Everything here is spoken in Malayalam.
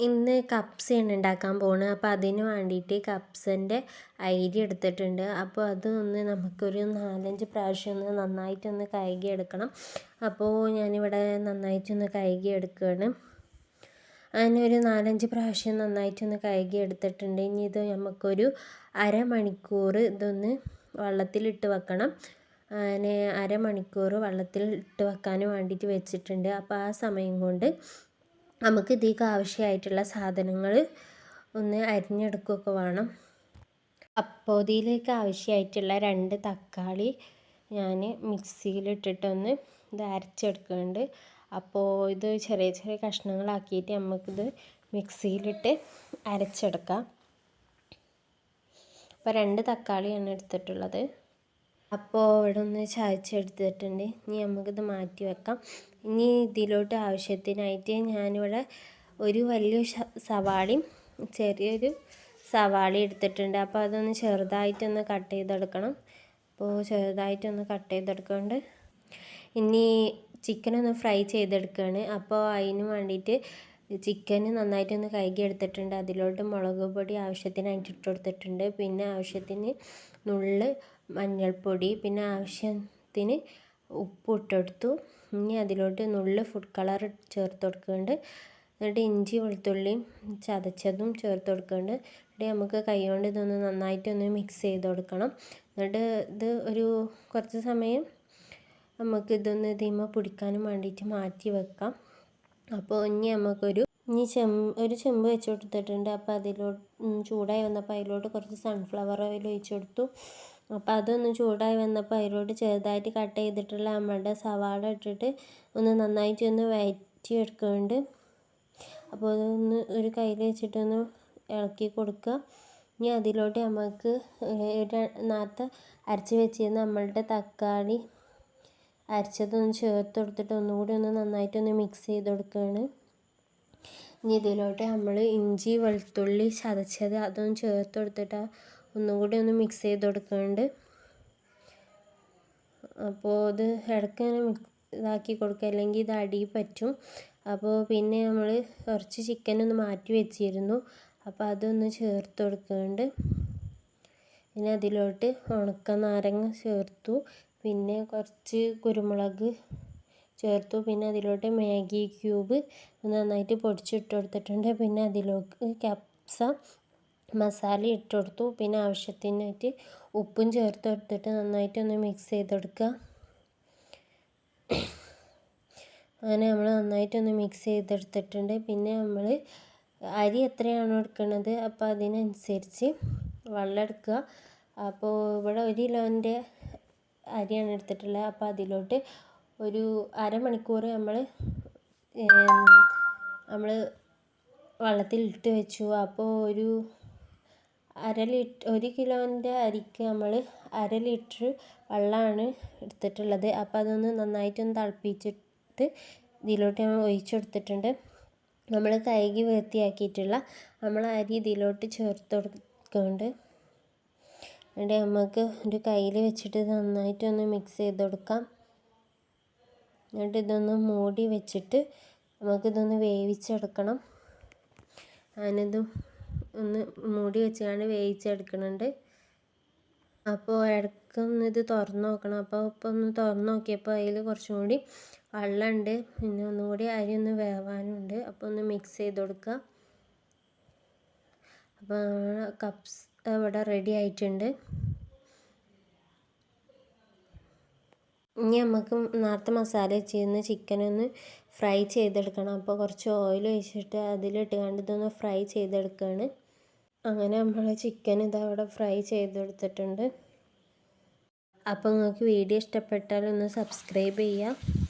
ഇന്ന് കപ്സയാണ് ഉണ്ടാക്കാൻ പോകുന്നത് അപ്പോൾ അതിന് വേണ്ടിയിട്ട് കപ്സിന്റെ അരി എടുത്തിട്ടുണ്ട്. അപ്പോൾ അതൊന്ന് നമുക്കൊരു നാലഞ്ച് പ്രാവശ്യം ഒന്ന് നന്നായിട്ടൊന്ന് കഴുകി എടുക്കണം അപ്പോൾ ഞാനിവിടെ നന്നായിട്ടൊന്ന് കഴുകി എടുക്കുകയാണ് അങ്ങനെ ഒരു നാലഞ്ച് പ്രാവശ്യം നന്നായിട്ടൊന്ന് കഴുകി എടുത്തിട്ടുണ്ട് ഇനി ഇത് നമുക്കൊരു അരമണിക്കൂർ ഇതൊന്ന് വെള്ളത്തിലിട്ട് വെക്കണം. അങ്ങനെ അരമണിക്കൂർ വെള്ളത്തിൽ ഇട്ട് വെക്കാൻ വേണ്ടിയിട്ട് വെച്ചിട്ടുണ്ട്. അപ്പോൾ ആ സമയം കൊണ്ട് നമുക്ക് ഇതിലേക്ക് ആവശ്യമായിട്ടുള്ള സാധനങ്ങൾ ഒന്ന് അരിഞ്ഞെടുക്കുകയൊക്കെ വേണം. അപ്പോൾ ഇതിലേക്ക് ആവശ്യമായിട്ടുള്ള രണ്ട് തക്കാളി ഞാൻ മിക്സിയിലിട്ടിട്ടൊന്ന് ഇത് അരച്ചെടുക്കുന്നുണ്ട്. അപ്പോൾ ഇത് ചെറിയ ചെറിയ കഷ്ണങ്ങളാക്കിയിട്ട് നമുക്കിത് മിക്സിയിലിട്ട് അരച്ചെടുക്കാം. അപ്പോൾ രണ്ട് തക്കാളിയാണ് എടുത്തിട്ടുള്ളത്. അപ്പോൾ ഇവിടെ ഒന്ന് ചായച്ചെടുത്തിട്ടുണ്ട്. ഇനി നമുക്കിത് മാറ്റി വെക്കാം. ഇനി ഇതിലോട്ട് ആവശ്യത്തിനായിട്ട് ഞാനിവിടെ ഒരു വലിയ സവാളയും ചെറിയൊരു സവാള എടുത്തിട്ടുണ്ട്. അപ്പോൾ അതൊന്ന് ചെറുതായിട്ടൊന്ന് കട്ട് ചെയ്തെടുക്കണം. അപ്പോൾ ചെറുതായിട്ടൊന്ന് കട്ട് ചെയ്തെടുക്കുന്നുണ്ട് ഇനി ചിക്കനൊന്ന് ഫ്രൈ ചെയ്തെടുക്കുകയാണ് അപ്പോൾ അതിന് വേണ്ടിയിട്ട് ചിക്കൻ നന്നായിട്ടൊന്ന് കഴുകി എടുത്തിട്ടുണ്ട്. അതിലോട്ട് മുളക് പൊടി ആവശ്യത്തിനായിട്ട് ഇട്ട് കൊടുത്തിട്ടുണ്ട്. പിന്നെ ആവശ്യത്തിന് നുള്ള് മഞ്ഞൾപ്പൊടി പിന്നെ ആവശ്യത്തിന് ഉപ്പ് ഇട്ടെടുത്തു ഇനി അതിലോട്ട് നുള്ള് ഫുഡ് കളർ ചേർത്ത് കൊടുക്കുന്നുണ്ട്. എന്നിട്ട് ഇഞ്ചി വെളുത്തുള്ളിയും ചതച്ചതും ചേർത്ത് കൊടുക്കുന്നുണ്ട്. എന്നിട്ട് നമുക്ക് കൈ കൊണ്ട് ഇതൊന്ന് നന്നായിട്ടൊന്ന് മിക്സ് ചെയ്ത് കൊടുക്കണം. എന്നിട്ട് ഇത് ഒരു കുറച്ച് സമയം നമുക്ക് ഇതൊന്ന് ഇതിമ പിടിക്കാനും വേണ്ടിയിട്ട് മാറ്റി വെക്കാം. അപ്പോൾ ഇനി നമുക്കൊരു ഇനി ചെമ്പ് ഒരു ചെമ്പ് വെച്ച് കൊടുത്തിട്ടുണ്ട്. അപ്പോൾ അതിലോട്ട് ചൂടായി വന്നപ്പോൾ അതിലോട്ട് കുറച്ച് സൺഫ്ലവർ ഓയിൽ ഒഴിച്ചു കൊടുത്തു. അപ്പോൾ അതൊന്ന് ചൂടായി വന്നപ്പോൾ അതിലോട്ട് ചെറുതായിട്ട് കട്ട് ചെയ്തിട്ടുള്ള നമ്മളുടെ സവാള ഇട്ടിട്ട് ഒന്ന് നന്നായിട്ട് ഒന്ന് വയറ്റി എടുക്കുന്നുണ്ട് അപ്പോൾ അതൊന്ന് ഒരു കയ്യിൽ വെച്ചിട്ടൊന്ന് ഇളക്കി കൊടുക്കുക. ഇനി അതിലോട്ട് നമുക്ക് നേരത്തെ അരച്ച് വെച്ചിരുന്ന നമ്മളുടെ തക്കാളി അരച്ചതൊന്ന് ചേർത്ത് കൊടുത്തിട്ട് ഒന്നുകൂടി ഒന്ന് നന്നായിട്ടൊന്ന് മിക്സ് ചെയ്ത് കൊടുക്കുകയാണ്. ഇനി ഇതിലോട്ട് നമ്മൾ ഇഞ്ചി വെളുത്തുള്ളി ചതച്ചത് അതൊന്ന് ചേർത്ത് കൊടുത്തിട്ട് ഒന്നുകൂടി ഒന്ന് മിക്സ് ചെയ്ത് കൊടുക്കുന്നുണ്ട്. അപ്പോൾ ഇത് ഇടയ്ക്ക് ഇതാക്കി കൊടുക്കുക അല്ലെങ്കിൽ ഇത് അടി പറ്റും. അപ്പോൾ പിന്നെ നമ്മൾ കുറച്ച് ചിക്കൻ ഒന്ന് മാറ്റി വെച്ചിരുന്നു. അപ്പോൾ അതൊന്ന് ചേർത്ത് കൊടുക്കുന്നുണ്ട്. പിന്നെ അതിലോട്ട് ഉണക്ക നാരങ്ങ ചേർത്തു. പിന്നെ കുറച്ച് കുരുമുളക് ചേർത്തു. പിന്നെ അതിലോട്ട് മാഗി ക്യൂബ് നന്നായിട്ട് പൊടിച്ചിട്ട് കൊടുത്തിട്ടുണ്ട്. പിന്നെ അതിലേക്ക് കപ്സ മസാല ഇട്ട് കൊടുത്തു പിന്നെ ആവശ്യത്തിനായിട്ട് ഉപ്പും ചേർത്ത് കൊടുത്തിട്ട് നന്നായിട്ട് ഒന്ന് മിക്സ് ചെയ്തെടുക്കുക. അങ്ങനെ നമ്മൾ നന്നായിട്ടൊന്ന് മിക്സ് ചെയ്തെടുത്തിട്ടുണ്ട്. പിന്നെ നമ്മൾ അരി എത്രയാണോ എടുക്കുന്നത് അപ്പോൾ അതിനനുസരിച്ച് വെള്ളം എടുക്കുക. അപ്പോൾ ഇവിടെ ഒരു കിലോന്റെ അരിയാണ് എടുത്തിട്ടുള്ളത്. അപ്പോൾ അതിലോട്ട് ഒരു അരമണിക്കൂർ നമ്മൾ നമ്മൾ വെള്ളത്തിൽ ഇട്ട് വെച്ചു. അപ്പോൾ ഒരു അര ലിറ്റർ ഒരു കിലോന്റെ അരിക്ക് നമ്മൾ അര ലിറ്റർ വെള്ളമാണ് എടുത്തിട്ടുള്ളത്. അപ്പോൾ അതൊന്ന് നന്നായിട്ടൊന്ന് തിളപ്പിച്ചിട്ട് ഇതിലോട്ട് നമ്മൾ ഒഴിച്ചെടുത്തിട്ടുണ്ട് നമ്മൾ കഴുകി വൃത്തിയാക്കിയിട്ടുള്ള നമ്മൾ അരി ഇതിലോട്ട് ചേർത്ത് കൊടുക്കുന്നുണ്ട് എന്നിട്ട് നമുക്ക് ഒരു കയ്യിൽ വെച്ചിട്ട് നന്നായിട്ടൊന്ന് മിക്സ് ചെയ്ത് കൊടുക്കാം. എന്നിട്ട് ഇതൊന്ന് മൂടി വെച്ചിട്ട് നമുക്കിതൊന്ന് വേവിച്ചെടുക്കണം. ഞാനിത് ഒന്ന് മൂടി വെച്ചുകൊണ്ട് വേവിച്ചെടുക്കുന്നുണ്ട് അപ്പോൾ ഇടയ്ക്ക് ഒന്ന് ഇത് തുറന്ന് നോക്കണം. അപ്പോൾ ഇപ്പോൾ ഒന്ന് തുറന്ന് നോക്കിയപ്പോൾ അതിൽ കുറച്ചും കൂടി വെള്ളമുണ്ട്. പിന്നെ ഒന്നുകൂടി അരി ഒന്ന് വേവാനുണ്ട്. അപ്പോൾ ഒന്ന് മിക്സ് ചെയ്ത് കൊടുക്കുക. അപ്പോൾ കപ്സ് ഇവിടെ റെഡി ആയിട്ടുണ്ട്. ഇനി നമുക്ക് നേരത്തെ മസാല വെച്ചിരുന്ന ചിക്കനൊന്ന് ഫ്രൈ ചെയ്തെടുക്കണം. അപ്പോൾ കുറച്ച് ഓയിൽ ഒഴിച്ചിട്ട് അതിലിട്ട് കണ്ട് ഇതൊന്ന് ഫ്രൈ ചെയ്തെടുക്കുകയാണ് അങ്ങനെ നമ്മൾ ചിക്കൻ ഇതാ അവിടെ ഫ്രൈ ചെയ്തെടുത്തിട്ടുണ്ട്. അപ്പോൾ നിങ്ങൾക്ക് വീഡിയോ ഇഷ്ടപ്പെട്ടാൽ ഒന്ന് സബ്സ്ക്രൈബ് ചെയ്യുക.